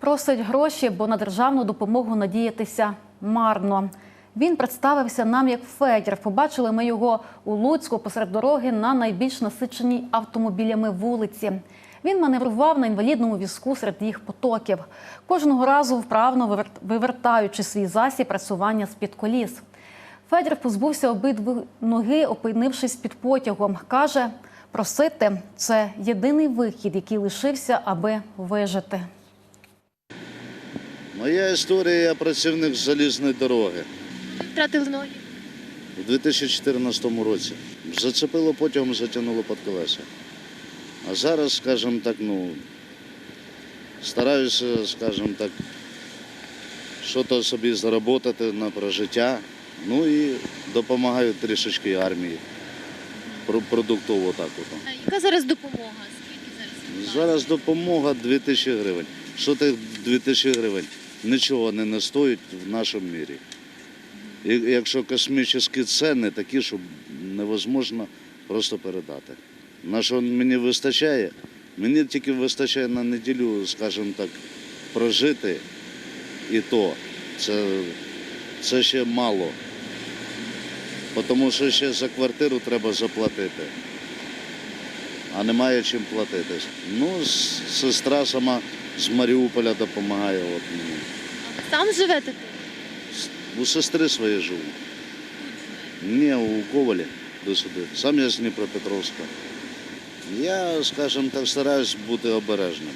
Просить гроші, бо на державну допомогу надіятися марно. Він представився нам як Федір. Побачили ми його у Луцьку посеред дороги на найбільш насиченій автомобілями вулиці. Він маневрував на інвалідному візку серед їх потоків, кожного разу вправно вивертаючи свій засіб працювання з-під коліс. Федір позбувся обидві ноги, опинившись під потягом. Каже, просити це єдиний вихід, який лишився, аби вижити. Моя історія, я працівник залізної дороги Втратили ноги. у 2014 році. Зацепило потягом, затягнуло під колеса. А зараз, скажімо так, ну, стараюся, скажімо так, щось собі заробити на прожиття. Ну і допомагаю трішечки армії. Продуктово так. От. А яка зараз допомога? Скільки зараз? Зараз допомога 2000 гривень. Що тих 2000 гривень? Нічого не не стоїть в нашому мірі. І якщо космічні ціни такі, що невозможно просто передати. На що мені вистачає? Мені тільки вистачає на неділю, скажімо так, прожити і то. Це, це ще мало. Тому що ще за квартиру треба заплатити а немає чим платити. Ну, сестра сама з Маріуполя допомагає. От мені. А ви живете У сестри своєї живу. Ні, у Ковалі до сюди. Сам я з Дніпропетровська. Я, скажімо так, стараюсь бути обережним.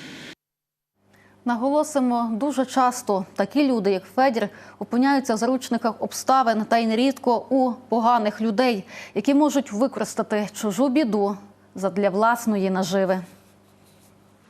Наголосимо, дуже часто такі люди, як Федір, опиняються в заручниках обставин та й нерідко у поганих людей, які можуть використати чужу біду задля власної наживи.